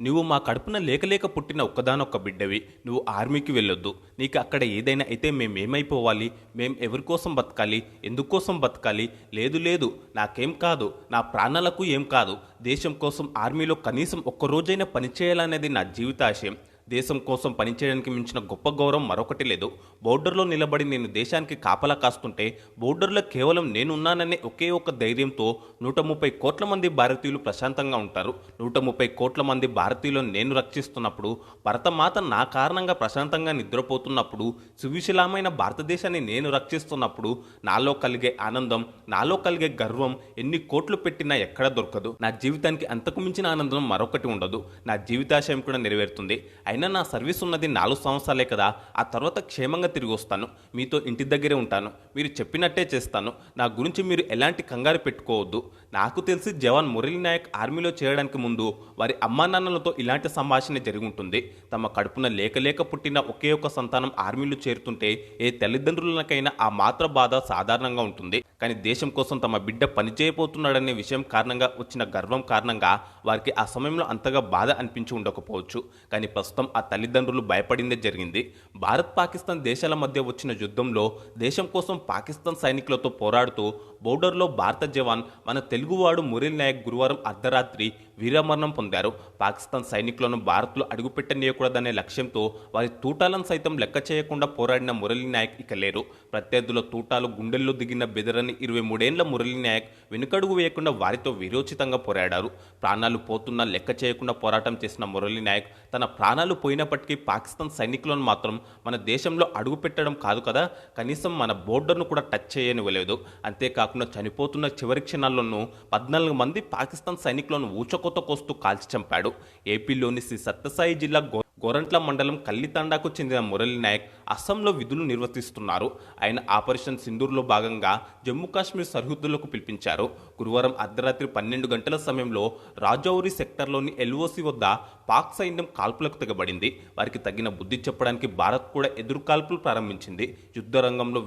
నువ్వు మా కడుపున లేకలేక పుట్టిన ఒక్కదానొక్క బిడ్డవి. నువ్వు ఆర్మీకి వెళ్ళొద్దు. నీకు అక్కడ ఏదైనా అయితే మేమేమైపోవాలి? మేం ఎవరి కోసం బతకాలి? ఎందుకోసం బతకాలి? లేదు లేదు. నాకేం కాదు. నా ప్రాణాలకు ఏం కాదు. దేశం కోసం ఆర్మీలో కనీసం ఒక్క రోజైనా పనిచేయాలనేది నా జీవితాశయం. దేశం కోసం పనిచేయడానికి మించిన గొప్ప గౌరవం మరొకటి లేదు. బోర్డర్లో నిలబడి నేను దేశానికి కాపలా కాస్తుంటే బోర్డర్లో కేవలం నేనున్నాననే ఒకే ఒక ధైర్యంతో నూట ముప్పై కోట్ల మంది భారతీయులు ప్రశాంతంగా ఉంటారు. నూట ముప్పై కోట్ల మంది భారతీయులను నేను రక్షిస్తున్నప్పుడు భరతమాత నా కారణంగా ప్రశాంతంగా నిద్రపోతున్నప్పుడు సువిశిలామైన భారతదేశాన్ని నేను రక్షిస్తున్నప్పుడు నాలో కలిగే ఆనందం నాలో కలిగే గర్వం ఎన్ని కోట్లు పెట్టినా ఎక్కడ దొరకదు. నా జీవితానికి అంతకు మించిన ఆనందం మరొకటి ఉండదు. నా జీవితాశయం కూడా నెరవేరుతుంది. అయినా నా సర్వీస్ ఉన్నది నాలుగు సంవత్సరాలే కదా ఆ తర్వాత క్షేమంగా తిరిగి వస్తాను. మీతో ఇంటి దగ్గరే ఉంటాను. మీరు చెప్పినట్టే చేస్తాను. నా గురించి మీరు ఎలాంటి కంగారు పెట్టుకోవద్దు. నాకు తెలిసి జవాన్ మురళీ నాయక్ ఆర్మీలో చేరడానికి ముందు వారి అమ్మా నాన్నలతో ఇలాంటి సంభాషణ జరిగి ఉంటుంది తమ కడుపున లేక లేక పుట్టిన ఒకే ఒక సంతానం ఆర్మీలో చేరుతుంటే ఏ తల్లిదండ్రులకైనా ఆ మాత్ర బాధ సాధారణంగా ఉంటుంది. కానీ దేశం కోసం తమ బిడ్డ పనిచేయబోతున్నాడనే విషయం కారణంగా వచ్చిన గర్వం కారణంగా వారికి ఆ సమయంలో అంతగా బాధ అనిపించి ఉండకపోవచ్చు. కానీ ప్రస్తుతం ఆ తల్లిదండ్రులు భయపడిందే జరిగింది. భారత్ పాకిస్తాన్ దేశాల మధ్య వచ్చిన యుద్ధంలో దేశం కోసం పాకిస్తాన్ సైనికులతో పోరాడుతూ బోర్డర్లో భారత జవాన్ మన తెలుగువాడు మురళీ నాయక్ గురువారం అర్ధరాత్రి వీరమరణం పొందారు. పాకిస్తాన్ సైనికులను భారత్లో అడుగుపెట్టనీయకూడదనే లక్ష్యంతో వారి తూటాలను సైతం లెక్క చేయకుండా పోరాడిన మురళీ నాయక్ ఇక లేరు. ప్రత్యర్థుల తూటాలు గుండెల్లో దిగిన బెదరని ఇరవై మూడేళ్ళ మురళీ నాయక్ వెనుకడుగు వేయకుండా వారితో వీరోచితంగా పోరాడారు. ప్రాణాలు పోతున్నా లెక్క చేయకుండా పోరాటం చేసిన మురళీ నాయక్ తన ప్రాణాలు పోయినప్పటికీ పాకిస్తాన్ సైనికులను మాత్రం మన దేశంలో అడుగు పెట్టడం కాదు కదా కనీసం మన బోర్డర్ను కూడా టచ్ చేయనివ్వలేదు. అంతేకాకుండా చనిపోతున్న చివరి క్షణాల్లోనూ పద్నాలుగు మంది పాకిస్తాన్ సైనికులను ఊచకొత కోస్తూ కాల్చి చంపాడు. ఏపీలోని శ్రీ సత్యసాయి జిల్లా గో గోరంట్ల మండలం కల్లితాండాకు చెందిన మురళీ నాయక్ అస్సాంలో విధులు నిర్వర్తిస్తున్నారు. ఆయన ఆపరేషన్ సింధూర్లో భాగంగా జమ్మూ కాశ్మీర్ సరిహద్దులకు పిలిపించారు. గురువారం అర్ధరాత్రి పన్నెండు గంటల సమయంలో రాజౌరి సెక్టర్లోని ఎల్ఓసి వద్ద పాక్ సైన్యం కాల్పులకు తెగబడింది. వారికి తగిన బుద్ధి చెప్పడానికి భారత్ కూడా ఎదురుకాల్పులు ప్రారంభించింది. యుద్ధ రంగంలో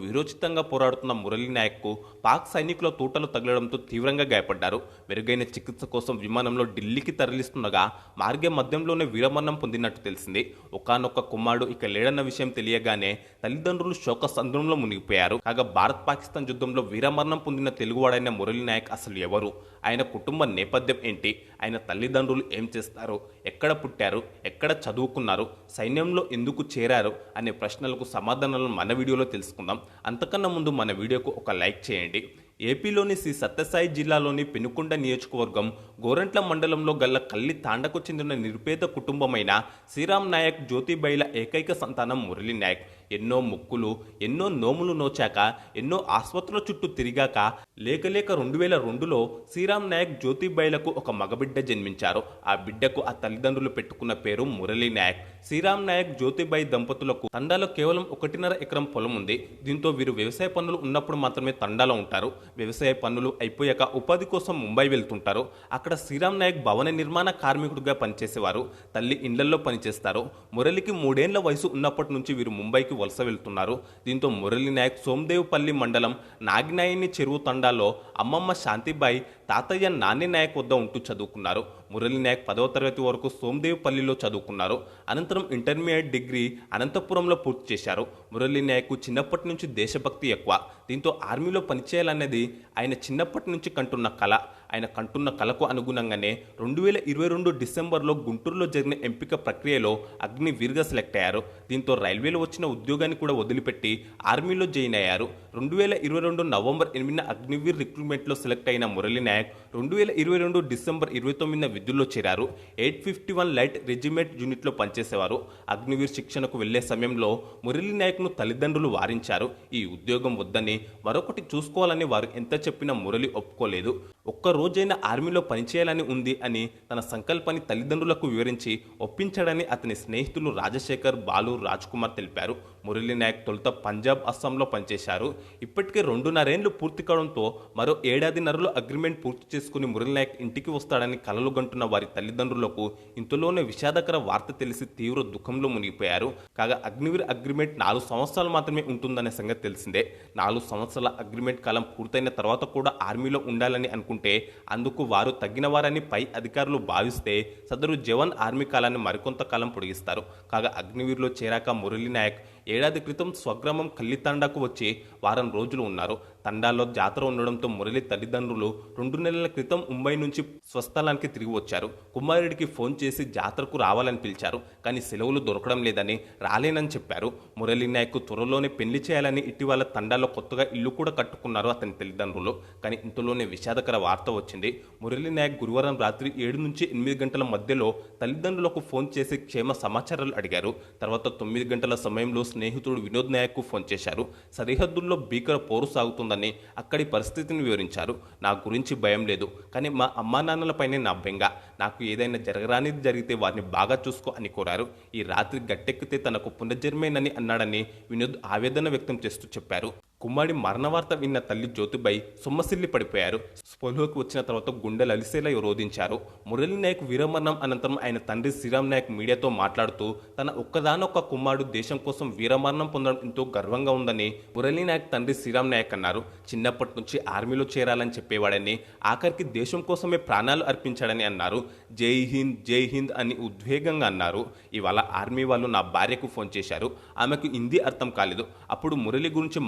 పోరాడుతున్న మురళీ నాయక్కు పాక్ సైనికుల తూటలు తగలడంతో తీవ్రంగా గాయపడ్డారు. మెరుగైన చికిత్స కోసం విమానంలో ఢిల్లీకి తరలిస్తుండగా మార్గ మధ్యంలోనే వీరమరణం పొందినట్టు తెలిసింది. ఒకనొక కుమారుడు ఇక లేడన్న విషయం తెలియగానే తల్లిదండ్రులు శోక సంద్రంలో మునిగిపోయారు. కాగా భారత్ పాకిస్తాన్ యుద్ధంలో వీరమరణం పొందిన తెలుగువాడైన మురళీ నాయక్ అసలు ఎవరు? ఆయన కుటుంబ నేపథ్యం ఏంటి? ఆయన తల్లిదండ్రులు ఏం చేస్తారు? ఎక్కడ ఎక్కడ పుట్టారు ఎక్కడ చదువుకున్నారు సైన్యంలో ఎందుకు చేరారు అనే ప్రశ్నలకు సమాధానాలను మన వీడియోలో తెలుసుకుందాం. అంతకన్నా ముందు మన వీడియోకు ఒక లైక్ చేయండి. ఏపీలోని శ్రీ సత్యసాయి జిల్లాలోని పెనుకొండ నియోజకవర్గం గోరంట్ల మండలంలో గల్ల కల్లి తాండకు చెందిన నిరుపేద కుటుంబమైన శ్రీరామ్ నాయక్ జ్యోతిబైల ఏకైక సంతానం మురళీ నాయక్. ఎన్నో ముక్కులు ఎన్నో నోములు నోచాక ఎన్నో ఆసుపత్రుల చుట్టూ తిరిగాక లేక లేక రెండు వేల రెండులో శ్రీరామ్ నాయక్ జ్యోతిబైలకు ఒక మగబిడ్డ జన్మించారు. ఆ బిడ్డకు ఆ తల్లిదండ్రులు పెట్టుకున్న పేరు మురళీ నాయక్. శ్రీరామ్ నాయక్ జ్యోతిబాయి దంపతులకు తండాలో కేవలం ఒకటిన్నర ఎకరం పొలం ఉంది. దీంతో వీరు వ్యవసాయ పనులు ఉన్నప్పుడు మాత్రమే తండాలో ఉంటారు. వ్యవసాయ పనులు అయిపోయాక ఉపాధి కోసం ముంబై వెళ్తుంటారు. అక్కడ శ్రీరామ్ నాయక్ భవన నిర్మాణ కార్మికుడిగా పనిచేసేవారు. తల్లి ఇండ్లల్లో పనిచేస్తారు. మురళికి మూడేళ్ళ వయసు ఉన్నప్పటి నుంచి వీరు ముంబైకి వలస వెళ్తున్నారు. దీంతో మురళి నాయక్ సోమదేవ్పల్లి మండలం నాగినాయని చెరువు తండాలో అమ్మమ్మ శాంతిబాయి తాతయ్య నాని నాయక్ వద్ద ఉంటూ చదువుకున్నారు. మురళి నాయక్ పదవ తరగతి వరకు సోమదేవ్పల్లిలో చదువుకున్నారు. అనంతరం ఇంటర్మీడియట్ డిగ్రీ అనంతపురంలో పూర్తి చేశారు. మురళి నాయక్ చిన్నప్పటి నుంచి దేశభక్తి ఎక్కువ. దీంతో ఆర్మీలో పనిచేయాలనేది ఆయన చిన్నప్పటి నుంచి కంటున్న కళ ఆయన కంటున్న కళకు అనుగుణంగానే రెండు వేల ఇరవై రెండు డిసెంబర్లో గుంటూరులో జరిగిన ఎంపిక ప్రక్రియలో అగ్నివీర్గా సెలెక్ట్ అయ్యారు. దీంతో రైల్వేలో వచ్చిన ఉద్యోగాన్ని కూడా వదిలిపెట్టి ఆర్మీలో జాయిన్ అయ్యారు. రెండు వేల ఇరవై రెండు నవంబర్ ఎనిమిదిన అగ్నివీర్ రిక్రూట్మెంట్లో సెలెక్ట్ అయిన మురళీ నాయక్ రెండు వేల ఇరవై రెండు డిసెంబర్ ఇరవై తొమ్మిదిన విధుల్లో చేరారు. Eight fifty one light regiment యూనిట్లో పనిచేసేవారు. అగ్నివీర్ శిక్షణకు వెళ్ళే సమయంలో మురళీ నాయక్ను తల్లిదండ్రులు వారించారు. ఈ ఉద్యోగం వద్దని మరొకటి చూసుకోవాలని వారు ఎంత చెప్పినా మురళి ఒప్పుకోలేదు. ఒక్క రోజైనా ఆర్మీలో పనిచేయాలని ఉంది అని తన సంకల్పాన్ని తల్లిదండ్రులకు వివరించి ఒప్పించాడని అతని స్నేహితులు రాజశేఖర్ బాలు రాజ్ కుమార్ తెలిపారు. మురళీ నాయక్ తొలుత పంజాబ్ అస్సాంలో పనిచేశారు. ఇప్పటికే రెండున్నరేండ్లు పూర్తి కావడంతో మరో ఏడాదిన్నరలో అగ్రిమెంట్ పూర్తి చేసుకుని మురళీ నాయక్ ఇంటికి వస్తాడని కలలు గంటున్న వారి తల్లిదండ్రులకు ఇంతలోనే విషాదకర వార్త తెలిసి తీవ్ర దుఃఖంలో మునిగిపోయారు. కాగా అగ్నివీర్ అగ్రిమెంట్ నాలుగు సంవత్సరాలు మాత్రమే ఉంటుందనే సంగతి తెలిసిందే. నాలుగు సంవత్సరాల అగ్రిమెంట్ కాలం పూర్తయిన తర్వాత కూడా ఆర్మీలో ఉండాలని అనుకుంటే అందుకు వారు తగ్గిన వారని పై అధికారులు భావిస్తే సదరు జవాన్ ఆర్మీ కాలాన్ని మరికొంత కాలం పొడిగిస్తారు. కాగా అగ్నివీర్లో చేరాక మురళీ నాయక్ ఏడాది క్రితం స్వగ్రామం కల్లితాండాకు వచ్చి వారం రోజులు ఉన్నారు. తండాలో జాతర ఉండడంతో మురళి తల్లిదండ్రులు రెండు నెలల క్రితం ముంబై నుంచి స్వస్థలానికి తిరిగి వచ్చారు. కుమారుడికి ఫోన్ చేసి జాతరకు రావాలని పిలిచారు. కానీ సెలవులు దొరకడం లేదని రాలేనని చెప్పారు. మురళి నాయక్ త్వరలోనే పెళ్ళి చేయాలని ఇటీవల తండాలో కొత్తగా ఇల్లు కూడా కట్టుకున్నారు అతని తల్లిదండ్రులు. కానీ ఇంతలోనే విషాదకర వార్త వచ్చింది. మురళి నాయక్ గురువారం రాత్రి ఏడు నుంచి ఎనిమిది గంటల మధ్యలో తల్లిదండ్రులకు ఫోన్ చేసి క్షేమ సమాచారాలు అడిగారు. తర్వాత తొమ్మిది గంటల సమయంలో స్నేహితుడు వినోద్ నాయక్కు ఫోన్ చేశారు. సరిహద్దుల్లో భీకర పోరు సాగుతుందని అక్కడి పరిస్థితిని వివరించారు. నా గురించి భయం లేదు కానీ మా అమ్మా నాన్నలపైనే నా బెంగ. నాకు ఏదైనా జరగరానిది జరిగితే వారిని బాగా చూసుకో అని కోరారు. ఈ రాత్రి గట్టెక్కితే తనకు పునర్జన్మేనని అన్నాడని వినోద్ ఆవేదన వ్యక్తం చేస్తూ చెప్పారు. కుమారుడి మరణవార్త విన్న తల్లి జ్యోతిబాయి సొమ్మసిల్లి పడిపోయారు. స్పృహలోకి వచ్చిన తర్వాత గుండెలు అలిసేలా రోధించారు. మురళీ నాయక్ వీరమరణం అనంతరం ఆయన తండ్రి శ్రీరామ్ నాయక్ మీడియాతో మాట్లాడుతూ తన ఒక్కదానొక్క కుమారుడు దేశం కోసం వీరమరణం పొందడం ఎంతో గర్వంగా ఉందని మురళీ నాయక్ తండ్రి శ్రీరామ్ నాయక్ అన్నారు. చిన్నప్పటి నుంచి ఆర్మీలో చేరాలని చెప్పేవాడని ఆఖరికి దేశం కోసమే ప్రాణాలు అర్పించాడని అన్నారు. జై హింద్ జై హింద్ అని ఉద్వేగంగా అన్నారు. ఇవాళ ఆర్మీ వాళ్ళు నా భార్యకు ఫోన్ చేశారు. ఆమెకు హిందీ అర్థం కాలేదు. అప్పుడు మురళి గురించి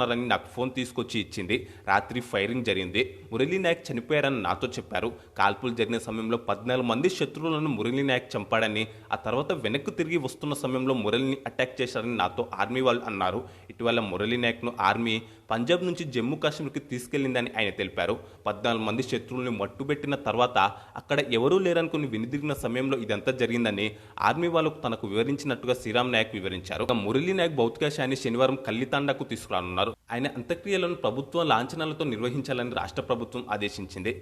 మాట్లాడుతున్నారని నాకు ఫోన్ తీసుకొచ్చి ఇచ్చింది. రాత్రి ఫైరింగ్ జరిగింది. మురళీ నాయక్ చనిపోయారని నాతో చెప్పారు. కాల్పులు జరిగిన సమయంలో పద్నాలుగు మంది శత్రువులను మురళీ నాయక్ చంపాడని ఆ తర్వాత వెనక్కు తిరిగి వస్తున్న సమయంలో మురళిని అటాక్ చేశారని నాతో ఆర్మీ వాళ్ళు అన్నారు. ఇటీవల మురళీ నాయక్ను ఆర్మీ పంజాబ్ నుంచి జమ్మూ కాశ్మీర్కి తీసుకెళ్ళిందని ఆయన తెలిపారు. పద్నాలుగు మంది శత్రువుల్ని మట్టుబెట్టిన తర్వాత అక్కడ ఎవరూ లేరనుకుని వెనుదిరిగిన సమయంలో ఇదంతా జరిగిందని ఆర్మీ వాళ్ళకు తనకు వివరించినట్టుగా శ్రీరామ్ నాయక్ వివరించారు. మురళీ నాయక్ భౌతికాశాన్ని శనివారం కల్లితాండాకు తీసుకురానున్నారు. ఆయన అంత్యక్రియలను ప్రభుత్వం లాంఛనాలతో నిర్వహించాలని రాష్ట్ర ప్రభుత్వం ఆదేశించింది.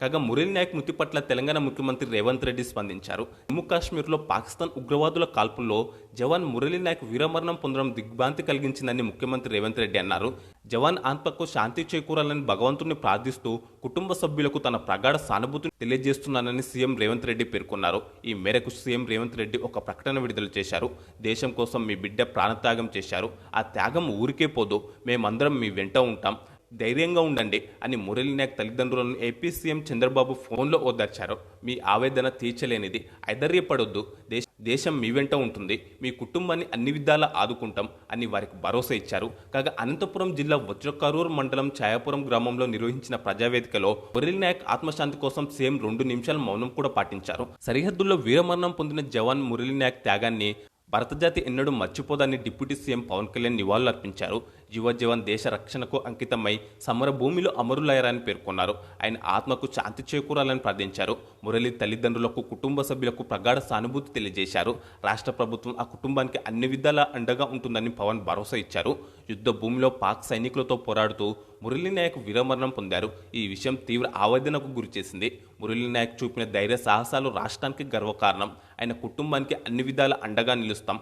కాగా మురళీ నాయక్ మృతి పట్ల తెలంగాణ ముఖ్యమంత్రి రేవంత్ రెడ్డి స్పందించారు. జమ్మూ కాశ్మీర్లో పాకిస్తాన్ ఉగ్రవాదుల కాల్పుల్లో జవాన్ మురళీ నాయక్ వీరమరణం పొందడం దిగ్భ్రాంతి కలిగించిందని ముఖ్యమంత్రి రేవంత్ రెడ్డి అన్నారు. జవాన్ ఆత్మకు శాంతి చేకూరాలని భగవంతుని ప్రార్థిస్తూ కుటుంబ సభ్యులకు తన ప్రగాఢ సానుభూతిని తెలియజేస్తున్నానని సీఎం రేవంత్ రెడ్డి పేర్కొన్నారు. ఈ మేరకు సీఎం రేవంత్ రెడ్డి ఒక ప్రకటన విడుదల చేశారు. దేశం కోసం మీ బిడ్డ ప్రాణత్యాగం చేశారు. ఆ త్యాగం ఊరికే పోదు. మేమందరం మీ వెంట ఉంటాం. ధైర్యంగా ఉండండి అని మురళీ నాయక్ తల్లిదండ్రులను ఏపీ సీఎం చంద్రబాబు ఫోన్లో ఓదార్చారు. మీ ఆవేదన తీర్చలేనిది. ఐదర్యపడొద్దు. దేశ దేశం మీ వెంట ఉంటుంది. మీ కుటుంబాన్ని అన్ని విధాలా ఆదుకుంటాం అని వారికి భరోసా ఇచ్చారు. కాగా అనంతపురం జిల్లా వజ్రకరూర్ మండలం ఛాయాపురం గ్రామంలో నిర్వహించిన ప్రజావేదికలో మురళీ నాయక్ ఆత్మశాంతి కోసం సీఎం రెండు నిమిషాల మౌనం కూడా పాటించారు. సరిహద్దుల్లో వీరమరణం పొందిన జవాన్ మురళీ నాయక్ త్యాగాన్ని భారతజాతి ఎన్నడూ మర్చిపోదని డిప్యూటీ సీఎం పవన్ కళ్యాణ్ నివాళులర్పించారు యువ జవాన్ దేశ రక్షణకు అంకితమై సమర భూమిలో అమరులయ్యారని పేర్కొన్నారు. ఆయన ఆత్మకు శాంతి చేకూరాలని ప్రార్థించారు. మురళి తల్లిదండ్రులకు కుటుంబ సభ్యులకు ప్రగాఢ సానుభూతి తెలియజేశారు. రాష్ట్ర ప్రభుత్వం ఆ కుటుంబానికి అన్ని విధాలా అండగా ఉంటుందని పవన్ భరోసా ఇచ్చారు. యుద్ధ భూమిలో పాక్ సైనికులతో పోరాడుతూ మురళీనాయక్ వీరమరణం పొందారు. ఈ విషయం తీవ్ర ఆవేదనకు గురిచేసింది మురళీనాయక్ చూపిన ధైర్య సాహసాలు రాష్ట్రానికి గర్వకారణం. ఆయన కుటుంబానికి అన్ని విధాల అండగా నిలుస్తాం.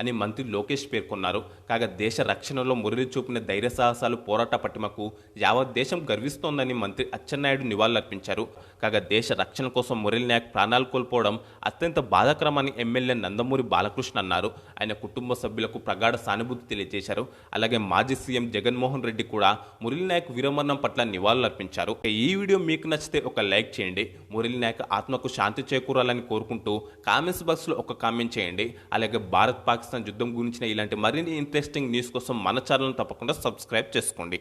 అని మంత్రి లోకేష్ పేర్కొన్నారు. కాగా దేశ రక్షణలో మురళి చూపిన ధైర్య సాహసాలు పోరాట పటిమకు యావత్ దేశం గర్విస్తోందని మంత్రి అచ్చెన్నాయుడు నివాళులర్పించారు. కాగా దేశ రక్షణ కోసం మురళి నాయక్ ప్రాణాలు కోల్పోవడం అత్యంత బాధాకరమని ఎమ్మెల్యే నందమూరి బాలకృష్ణ అన్నారు. ఆయన కుటుంబ సభ్యులకు ప్రగాఢ సానుభూతి తెలియజేశారు. అలాగే మాజీ సీఎం జగన్మోహన్ రెడ్డి కూడా మురళి నాయక్ వీరమరణం పట్ల నివాళులర్పించారు. ఈ వీడియో మీకు నచ్చితే ఒక లైక్ చేయండి. మురళి నాయక్ ఆత్మకు శాంతి చేకూరాలని కోరుకుంటూ కామెంట్స్ బాక్స్లో ఒక కామెంట్ చేయండి. అలాగే భారత్ పాక్ పాకిస్తాన్ యుద్ధం గురించిన ఇలాంటి మరిన్ని ఇంట్రెస్టింగ్ న్యూస్ కోసం మన ఛానల్ తప్పకుండా సబ్స్క్రైబ్ చేసుకోండి.